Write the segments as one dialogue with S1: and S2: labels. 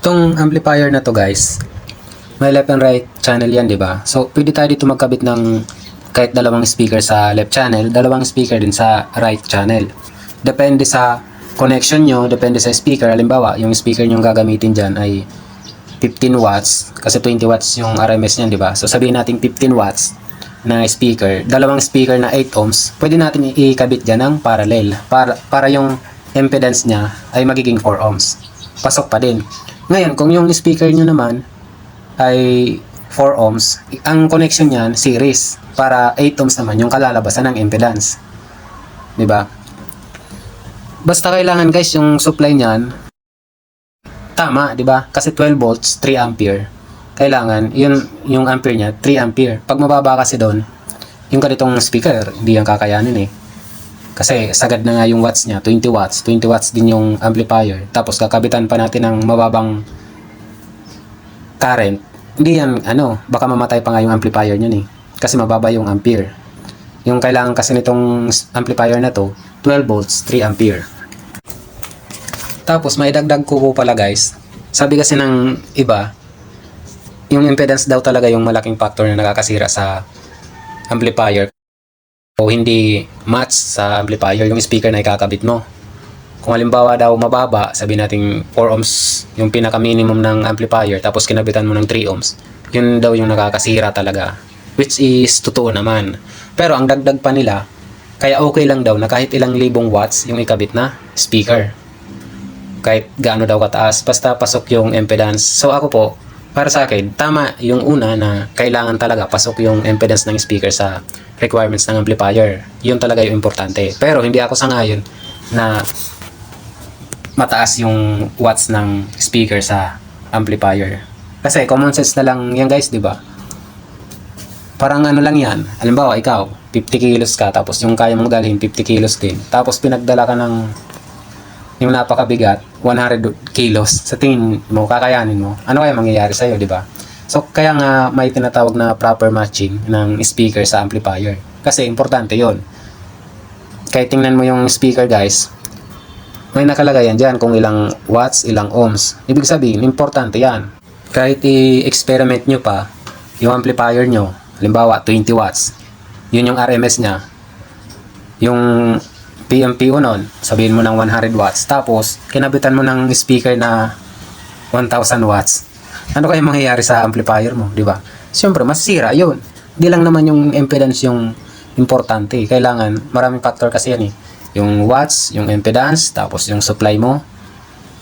S1: Itong amplifier na to guys, may left and right channel yan, di ba? So, pwede tayo dito magkabit ng kahit dalawang speaker sa left channel, dalawang speaker din sa right channel. Depende sa connection nyo, depende sa speaker. Halimbawa, yung speaker nyo gagamitin dyan ay 15 watts, kasi 20 watts yung RMS niyan, di ba? So, sabihin natin 15 watts na speaker, dalawang speaker na 8 ohms, pwede natin ikabit dyan ng parallel para, para yung impedance niya ay magiging 4 ohms. Pasok pa din. Ngayon, kung yung speaker nyo naman ay 4 ohms, ang connection niyan series para 8 ohms naman yung kalalabasan ng impedance. 'Di ba? Basta kailangan guys yung supply niyan tama, 'di ba? Kasi 12 volts, 3 ampere. Kailangan yun yung ampere niya 3 ampere. Pag mababa kasi doon, yung ganitong speaker, hindi yan kakayanin eh. Kasi sagad na nga yung watts niya, 20 watts. 20 watts din yung amplifier. Tapos kakabitan pa natin ng mababang current. Hindi yan, ano, baka mamatay pa nga yung amplifier niyan eh. Kasi mababa yung ampere. Yung kailangan kasi nitong amplifier na to, 12 volts, 3 ampere. Tapos may dagdag ko po pala guys. Sabi kasi ng iba, yung impedance daw talaga yung malaking factor na nakakasira sa amplifier o hindi match sa amplifier yung speaker na ikakabit mo. Kung halimbawa daw mababa, sabi natin 4 ohms yung pinaka minimum ng amplifier tapos kinabitan mo ng 3 ohms, yun daw yung nakakasira talaga. Which is totoo naman. Pero ang dagdag pa nila, kaya okay lang daw na kahit ilang libong watts yung ikabit na speaker. Kahit gaano daw kataas, basta pasok yung impedance. So ako po, para sa akin, tama yung una na kailangan talaga pasok yung impedance ng speaker sa requirements ng amplifier. Yun talaga yung importante. Pero hindi ako sangayon na mataas yung watts ng speaker sa amplifier. Kasi common sense na lang yan guys, di ba? Parang ano lang yan. Halimbawa, ikaw, 50 kilos ka, tapos yung kaya mong dalhin, 50 kilos din. Tapos pinagdala ka ng yung napakabigat, 100 kilos. Sa tingin mo, kakayanin mo. Ano kaya mangyayari sa'yo, di ba? So, kaya nga may tinatawag na proper matching ng speaker sa amplifier. Kasi importante yon. Kahit tingnan mo yung speaker, guys, may nakalagay yan dyan kung ilang watts, ilang ohms. Ibig sabihin, importante yan. Kahit i-experiment nyo pa, yung amplifier nyo, halimbawa 20 watts, yun yung RMS niya. Yung PMPO nun, sabihin mo ng 100 watts. Tapos, kinabitan mo ng speaker na 1,000 watts. Ano kaya mangyayari sa amplifier mo, di ba? Siyempre, masisira yun. Di lang naman yung impedance yung importante. Kailangan, maraming factor kasi yan eh. Yung watts, yung impedance, tapos yung supply mo.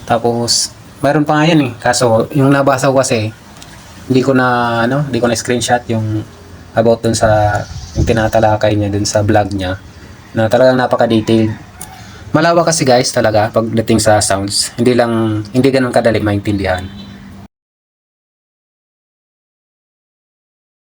S1: Tapos, mayroon pa nga yan eh. Kaso, yung nabasa ko kasi, hindi ko na, ano, hindi ko na screenshot yung about dun sa, yung tinatalakay niya dun sa vlog niya na talagang napaka-detailed. Malawak kasi guys talaga pagdating sa sounds. Hindi lang, hindi ganun kadali maintindihan.